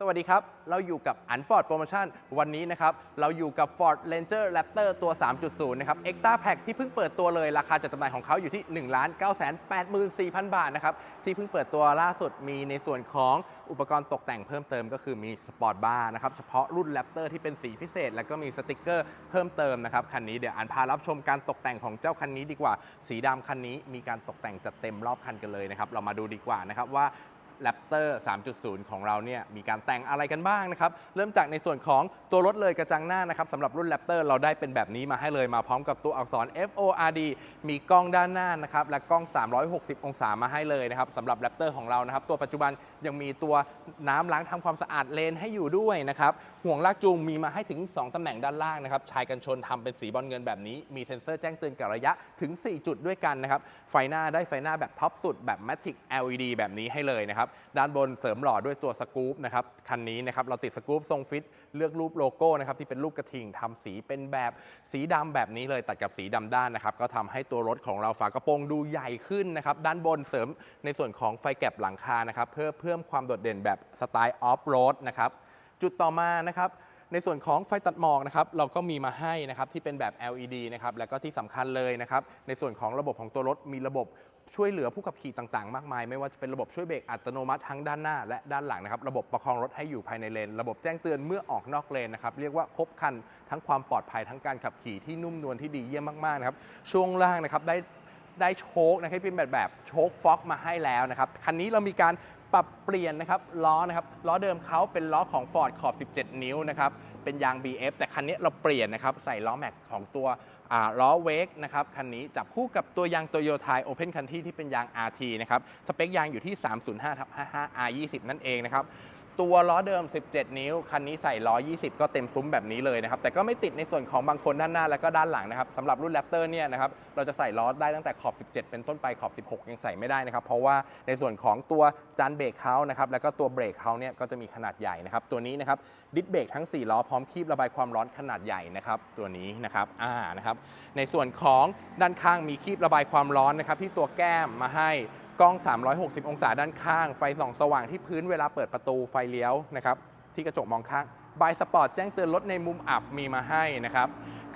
สวัสดีครับ เราอยู่กับอันฟอร์ดโปรโมชั่นวันนี้นะครับ เราอยู่กับ Ford Ranger Raptor ตัว 3.0 นะครับ Extra Pack ที่เพิ่งเปิดตัวเลย ราคาจัดจำหน่ายของเขาอยู่ที่ 1 9 8 4 0 0 0 บาทนะครับ ที่เพิ่งเปิดตัวล่าสุดมีในส่วนของอุปกรณ์ตกแต่งเพิ่มเติมก็คือมีสปอร์ตบาร์นะครับ เฉพาะรุ่น Raptor ที่เป็นสีพิเศษ แล้วก็มีสติกเกอร์เพิ่มเติมนะครับ คันนี้เดี๋ยวอันพารับชมการตกแต่งของเจ้าคันนี้ดีกว่า สีดำคันนี้มีการตกแต่งจัดเต็มรอบคันกันเลยนะครับ เรามาดูดีกว่านะครับว่า แรปเตอร์3.0 ของเราเนี่ยมีการแต่งอะไรกันบ้างนะครับ เริ่มจากในส่วนของตัวรถเลยกระจังหน้านะครับสำหรับรุ่นแรปเตอร์เราได้เป็นแบบนี้มาให้เลยมาพร้อมกับตัวอักษร FORD มีกล้องด้านหน้านะครับและกล้อง 360 องศามาให้เลยนะครับสำหรับแรปเตอร์ของเรานะครับ ตัวปัจจุบันยังมีตัวน้ำล้างทำความสะอาดเลนให้อยู่ด้วยนะครับห่วงลากจูงมีมาให้ถึง 2ตำแหน่งด้านล่างนะครับชายกันชนทำเป็นสีบอลเงินแบบนี้มีเซ็นเซอร์แจ้งเตือนกับระยะถึง 4 จุดด้วยกันนะครับไฟหน้าได้ไฟหน้าแบบท็อปสุดแบบ Matic LED แบบนี้ให้เลยนะครับด้านบนเสริมหล่อด้วยตัวสกู๊ปนะครับคันนี้นะครับเราติดสกู๊ปทรงฟิตเลือกรูปโลโก้นะครับที่เป็นรูปกระทิงทำสีเป็นแบบสีดำแบบนี้เลยตัดกับสีดำด้านนะครับก็ทำให้ตัวรถของเราฝากระโปรงดูใหญ่ขึ้นนะครับด้านบนเสริมในส่วนของไฟแก็บหลังคานะครับเพื่อเพิ่มความโดดเด่นแบบสไตล์ออฟโรดนะครับจุดต่อมานะครับ ในส่วนของไฟตัดหมอกนะครับเราก็มีมาให้นะครับที่เป็นแบบ LED นะครับแล้วก็ที่สำคัญเลยนะครับในส่วนของระบบของตัวรถมีระบบช่วยเหลือผู้ขับขี่ต่างๆ มากมาย ไม่ว่าจะเป็นระบบช่วยเบรกอัตโนมัติทั้งด้านหน้าและด้านหลังนะครับ ระบบประคองรถให้อยู่ภายในเลน ระบบแจ้งเตือนเมื่อออกนอกเลนนะครับ เรียกว่าครบคันทั้งความปลอดภัยทั้งการขับขี่ที่นุ่มนวลที่ดีเยี่ยมมากๆนะครับ ช่วงล่างนะครับได้ ได้โชคนะครับเป็นแบบแบบโชคฟ็อกมาให้แล้วนะครับคันนี้เรามีการปรับเปลี่ยนนะครับล้อนะครับล้อเดิมเขาเป็นล้อของ Ford ขอบ 17 นิ้วนะครับเป็นยาง BF แต่คันนี้เราเปลี่ยนนะครับใส่ล้อแม็กของตัวอ่าล้อเวกนะครับคันนี้จับคู่กับตัวยางโตโยต้าโอเพนคันที่ที่เป็นยาง RT นะครับสเปคยางอยู่ที่ 305/55R20 นั่นเองนะครับ ตัวล้อเดิม 17 นิ้ว คันนี้ใส่ล้อ 20 ก็เต็มซุ้มแบบนี้เลยนะครับ แต่ก็ไม่ติดในส่วนของบางคนด้านหน้าและก็ด้านหลังนะครับสำหรับรุ่นแรปเตอร์เนี่ยนะครับ เราจะใส่ล้อได้ตั้งแต่ขอบ 17 เป็นต้นไปขอบ 16 ยังใส่ไม่ได้นะครับ เพราะว่าในส่วนของตัวจานเบรกเขานะครับ แล้วก็ตัวเบรกเขาเนี่ยก็จะมีขนาดใหญ่นะครับ ตัวนี้นะครับ ดิสเบรกทั้ง 4 ล้อพร้อมคีบระบายความร้อนขนาดใหญ่นะครับ ตัวนี้นะครับ อ่า นะครับ ในส่วนของด้านข้างมีคีบระบายความร้อนนะครับที่ตัวแก้มมาให้ กล้อง 360 องศาด้านข้าง ไฟส่องสว่างที่พื้นเวลาเปิดประตูไฟเลี้ยวนะครับ ที่กระจกมองข้างบายสปอร์ตแจ้งเตือนรถในมุมอับมีมาให้นะครับ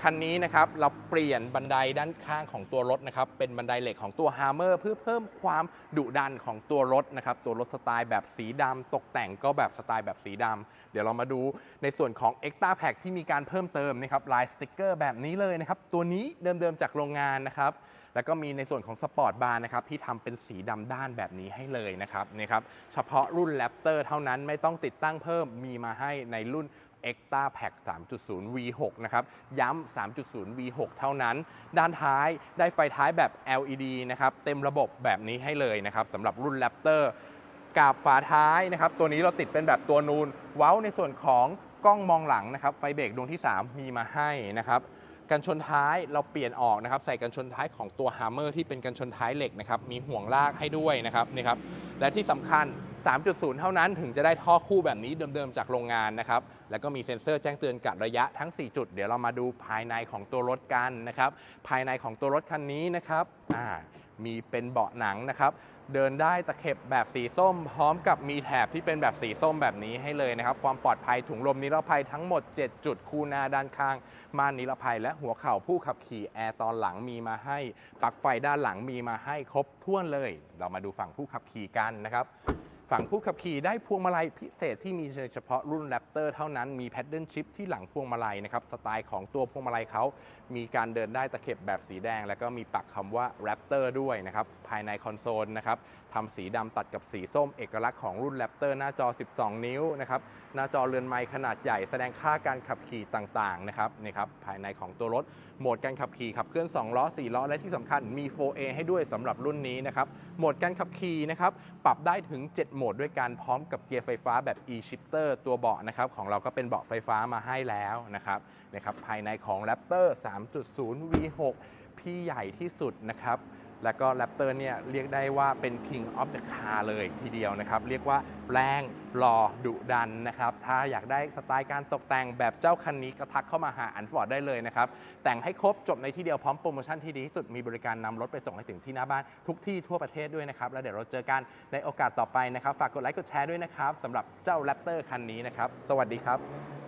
คันนี้นะครับเราเปลี่ยนบันไดด้านข้างของตัวรถนะครับเป็นบันไดเหล็กของตัว h า m เมอร์เพื่อเพิ่มความดุดันของตัวรถนะครับตัวรถสไตล์แบบสีดำตกแต่งก็แบบสไตล์แบบสีดำเดี๋ยวเรามาดูในส่วนของ Extra Pack ที่มีการเพิ่มเติมนะครับลายสติกเกอร์แบบนี้เลยนะครับตัวนี้เดิมๆจากโรงงานนะครับแล้วก็มีในส่วนของสปอร์ตบาร์นะครับที่ทำเป็นสีดำด้านแบบนี้ให้เลยนะครับนี่ครับเฉพาะรุ่น Raptor เท่านั้นไม่ต้องติดตั้งเพิ่มมีมาให้ในรุ่น Extra Pack 3.0 V6 นะครับ ย้ำ 3.0 V6 เท่านั้น ด้านท้ายได้ไฟท้ายแบบ LED นะครับ เต็มระบบแบบนี้ให้เลยนะครับสำหรับรุ่น Raptor กาบฝาท้ายนะครับ ตัวนี้เราติดเป็นแบบตัวนูน เว้าในส่วนของกล้องมองหลังนะครับ ไฟเบรกดวงที่ 3 มีมาให้นะครับกันชนท้ายเราเปลี่ยนออกนะครับ ใส่กันชนท้ายของตัว Hammer ที่เป็นกันชนท้ายเหล็กนะครับ มีห่วงลากให้ด้วยนะครับนี่ครับ และที่สำคัญ 3.0 เท่านั้นถึงจะได้ท่อคู่แบบนี้เดิมๆจากโรงงานนะครับ แล้วก็มีเซ็นเซอร์แจ้งเตือนกัดระยะทั้ง 4 จุด เดี๋ยวเรามาดูภายในของตัวรถกันนะครับ ภายในของตัวรถคันนี้นะครับอ่ามีเป็นเบาะหนังนะครับ เดินได้ตะเข็บแบบสีส้ม พร้อมกับมีแถบที่เป็นแบบสีส้มแบบนี้ให้เลยนะครับ ความปลอดภัยถุงลมนิรภัยทั้งหมด 7 จุดคู่หน้าด้านข้าง ม่านนิรภัยและหัวเข่าผู้ขับขี่แอร์ตอนหลังมีมาให้ปลั๊กไฟด้านหลังมีมาให้ครบถ้วนเลย เรามาดูฝั่งผู้ขับขี่กันนะครับ ฝั่งผู้ขับขี่ได้พวงมาลัยพิเศษที่มีเฉพาะรุ่น Raptor เท่านั้น มีแพดเดิลชิพที่หลังพวงมาลัยนะครับ สไตล์ของตัวพวงมาลัยเขา มีการเดินได้ตะเข็บแบบสีแดง แล้วก็มีปักคำว่า Raptor ด้วยนะครับ ภายในคอนโซลนะครับทำสีดำตัดกับสีส้มเอกลักษณ์ของรุ่น Raptor หน้าจอ 12 นิ้วนะครับ หน้าจอเรือนไม้ขนาดใหญ่แสดงค่าการขับขี่ต่างๆนะครับนี่ครับ ภายในของตัวรถ โหมดการขับขี่ขับเคลื่อน 2 ล้อ 4 ล้อ และที่สำคัญมี 4A ให้ด้วยสำหรับรุ่นนี้นะครับ โหมดการขับขี่นะครับ ปรับได้ถึง 7โหมดด้วยกันพร้อมกับเกียร์ไฟฟ้าแบบ e-shifter ตัวเบาะนะครับของเราก็เป็นเบาะไฟฟ้ามาให้แล้วนะครับนะครับภายในของ Raptor 3.0 V6 พี่ใหญ่ที่สุดนะครับ แล้วก็แรปเตอร์เนี่ยเรียกได้ว่าเป็น King of the Car เลยทีเดียวนะครับ เรียกว่าแรงหล่อดุดันนะครับ ถ้าอยากได้สไตล์การตกแต่งแบบเจ้าคันนี้ก็ทักเข้ามาหาอันฟอร์ดได้เลยนะครับ แต่งให้ครบจบในที่เดียวพร้อมโปรโมชั่นที่ดีที่สุดมีบริการนำรถไปส่งให้ถึงที่หน้าบ้านทุกที่ทั่วประเทศด้วยนะครับ แล้วเดี๋ยวเราเจอกันในโอกาสต่อไปนะครับ ฝากกดไลค์กดแชร์ด้วยนะครับสำหรับเจ้าแรปเตอร์คันนี้นะครับ สวัสดีครับ